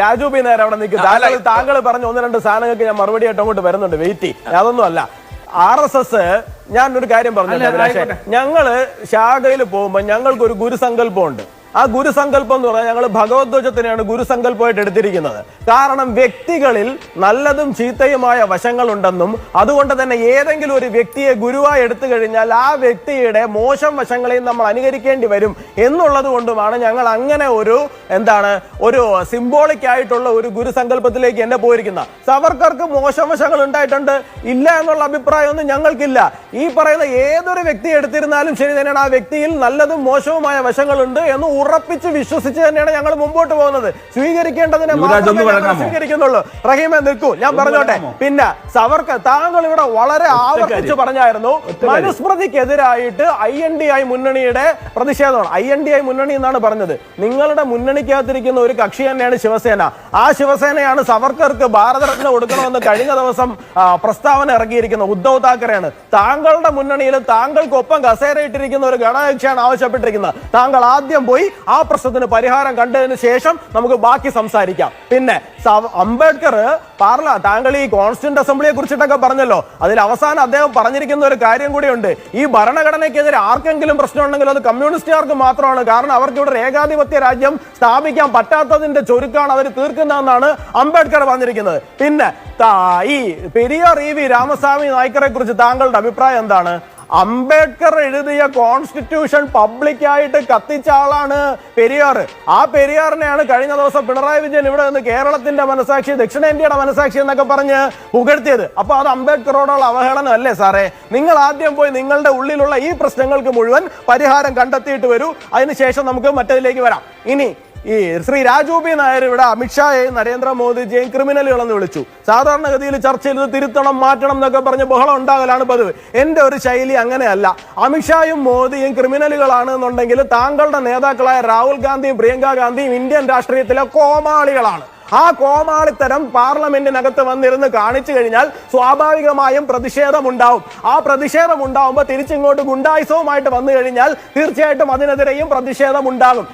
Raju P നേരെ അവിടെ നിൽക്കും താങ്കൾ താങ്കൾ പറഞ്ഞ ഒന്ന് രണ്ട് സാധനങ്ങൾക്ക് ഞാൻ മറുപടി ആയിട്ട് അങ്ങോട്ട് വരുന്നുണ്ട്. വെയിറ്റ് അതൊന്നും അല്ല. ആർ എസ് എസ് ഞാൻ ഒരു കാര്യം പറഞ്ഞു. ഞങ്ങൾ ശാഖയിൽ പോകുമ്പോ ഞങ്ങൾക്ക് ഒരു ഗുരുസങ്കല്പം ഉണ്ട് ആ ഗുരുസങ്കല്പം എന്ന് പറഞ്ഞാൽ ഞങ്ങൾ ഭഗവത്വജത്തിനെയാണ് ഗുരുസങ്കല്പമായിട്ട് എടുത്തിരിക്കുന്നത്. കാരണം വ്യക്തികളിൽ നല്ലതും ചീത്തയുമായ വശങ്ങളുണ്ടെന്നും അതുകൊണ്ട് തന്നെ ഏതെങ്കിലും ഒരു വ്യക്തിയെ ഗുരുവായി എടുത്തു കഴിഞ്ഞാൽ ആ വ്യക്തിയുടെ മോശം വശങ്ങളെയും നമ്മൾ അനുകരിക്കേണ്ടി വരും എന്നുള്ളത് കൊണ്ടുമാണ് ഞങ്ങൾ അങ്ങനെ ഒരു എന്താണ് ഒരു സിംബോളിക് ആയിട്ടുള്ള ഒരു ഗുരുസങ്കല്പത്തിലേക്ക് എന്നെ പോയിരിക്കുന്നത്. സവർക്കർക്ക് മോശം വശങ്ങൾ ഉണ്ടായിട്ടുണ്ട്. ഇല്ല എന്നുള്ള അഭിപ്രായമൊന്നും ഞങ്ങൾക്കില്ല. ഈ പറയുന്ന ഏതൊരു വ്യക്തി എടുത്തിരുന്നാലും ശരി തന്നെയാണ് ആ വ്യക്തിയിൽ നല്ലതും മോശവുമായ വശങ്ങളുണ്ട് എന്ന് ഉറപ്പിച്ച് വിശ്വസിച്ച് തന്നെയാണ് ഞങ്ങൾ മുമ്പോട്ട് പോകുന്നത്. സ്വീകരിക്കേണ്ടതിനെ മാത്രമേ ഞങ്ങൾ? സ്വീകരിക്കുന്നുള്ളൂ. റഹീമെ നിൽക്കൂ. ഞാൻ പറഞ്ഞോട്ടെ. പിന്നെ സവർക്ക് താങ്കൾ ഇവിടെ വളരെ ആവർത്തിച്ച് പറഞ്ഞായിരുന്നു. മനുസ്മൃതിക്കെതിരായിട്ട് ഐ എൻ ഡി ഐ മുന്നണിയുടെ പ്രതിഷേധമാണ്. ഐ എൻ ഡി ഐ മുന്നണി എന്നാണ് പറഞ്ഞത്. നിങ്ങളുടെ മുന്നണിക്കകത്തിരിക്കുന്ന ഒരു കക്ഷി തന്നെയാണ് ശിവസേന. ആ ശിവസേനയാണ് സവർക്കർക്ക് ഭാരതരത്ന കൊടുക്കണമെന്ന് കഴിഞ്ഞ ദിവസം പ്രസ്താവന ഇറക്കിയിരിക്കുന്നത് ഉദ്ധവ് താക്കറെയാണ്. താങ്കളുടെ മുന്നണിയിൽ താങ്കൾക്കൊപ്പം കസേരയിട്ടിരിക്കുന്ന ഒരു ഘടകകക്ഷിയാണ് ആവശ്യപ്പെട്ടിരിക്കുന്നത്. താങ്കൾ ആദ്യം പോയി ആ പ്രശ്നത്തിന് പരിഹാരം കണ്ടതിന് ശേഷം നമുക്ക് ബാക്കി സംസാരിക്കാം. പിന്നെ അംബേദ്കർ പാർല താങ്കൾ ഈ കോൺസ്റ്റിറ്റ്യൂന്റ് അസംബ്ലിയെ കുറിച്ചിട്ടൊക്കെ പറഞ്ഞല്ലോ. അതിൽ അവസാനം അദ്ദേഹം പറഞ്ഞിരിക്കുന്ന ഒരു കാര്യം കൂടിയുണ്ട്. ഈ ഭരണഘടനയ്ക്കെതിരെ ആർക്കെങ്കിലും പ്രശ്നമുണ്ടെങ്കിൽ അത് കമ്മ്യൂണിസ്റ്റുകാർക്ക് മാത്രമാണ്. കാരണം അവർക്ക് ഇവിടെ ഏകാധിപത്യ രാജ്യം സ്ഥാപിക്കാൻ പറ്റാത്തതിന്റെ ചുരുക്കാണ് അവർ തീർക്കുന്നതെന്നാണ് അംബേദ്കർ പറഞ്ഞിരിക്കുന്നത്. പിന്നെ ഈ പെരിയാർ ഇ വി രാമസ്വാമി നായ്ക്കറെ കുറിച്ച് താങ്കളുടെ അഭിപ്രായം എന്താണ്? അംബേദ്കർ എഴുതിയ കോൺസ്റ്റിറ്റ്യൂഷൻ പബ്ലിക്കായിട്ട് കത്തിച്ച ആളാണ് പെരിയാർ. ആ പെരിയാറിനെയാണ് കഴിഞ്ഞ ദിവസം പിണറായി വിജയൻ ഇവിടെ നിന്ന് കേരളത്തിന്റെ മനസാക്ഷി ദക്ഷിണേന്ത്യയുടെ മനസാക്ഷി എന്നൊക്കെ പറഞ്ഞ് പുകഴ്ത്തിയത്. അപ്പൊ അത് അംബേദ്കറോടുള്ള അവഹേളനം അല്ലേ സാറേ? നിങ്ങൾ ആദ്യം പോയി നിങ്ങളുടെ ഉള്ളിലുള്ള ഈ പ്രശ്നങ്ങൾക്ക് മുഴുവൻ പരിഹാരം കണ്ടെത്തിയിട്ട് വരൂ. അതിനുശേഷം നമുക്ക് മറ്റേതിലേക്ക് വരാം. ഇനി ഈ ശ്രീ രാജു പി നായർ ഇവിടെ അമിത്ഷായെയും നരേന്ദ്രമോദിജിയെയും ക്രിമിനലുകളെന്ന് വിളിച്ചു. സാധാരണഗതിയിൽ ചർച്ച ചെയ്ത് തിരുത്തണം മാറ്റണം എന്നൊക്കെ പറഞ്ഞ് ബഹളം ഉണ്ടാകലാണ് പതിവ്. എന്റെ ഒരു ശൈലി അങ്ങനെയല്ല. അമിത്ഷായും മോദിയും ക്രിമിനലുകളാണ് എന്നുണ്ടെങ്കിൽ താങ്കളുടെ നേതാക്കളായ രാഹുൽ ഗാന്ധിയും പ്രിയങ്ക ഗാന്ധിയും ഇന്ത്യൻ രാഷ്ട്രീയത്തിലെ കോമാളികളാണ്. ആ കോമാളിത്തരം പാർലമെന്റിനകത്ത് വന്നിരുന്ന് കാണിച്ചു കഴിഞ്ഞാൽ സ്വാഭാവികമായും പ്രതിഷേധം ഉണ്ടാവും ആ പ്രതിഷേധം ഉണ്ടാവുമ്പോൾ തിരിച്ചിങ്ങോട്ട് ഗുണ്ടായുസവുമായിട്ട് വന്നു കഴിഞ്ഞാൽ തീർച്ചയായിട്ടും അതിനെതിരെയും പ്രതിഷേധം ഉണ്ടാകും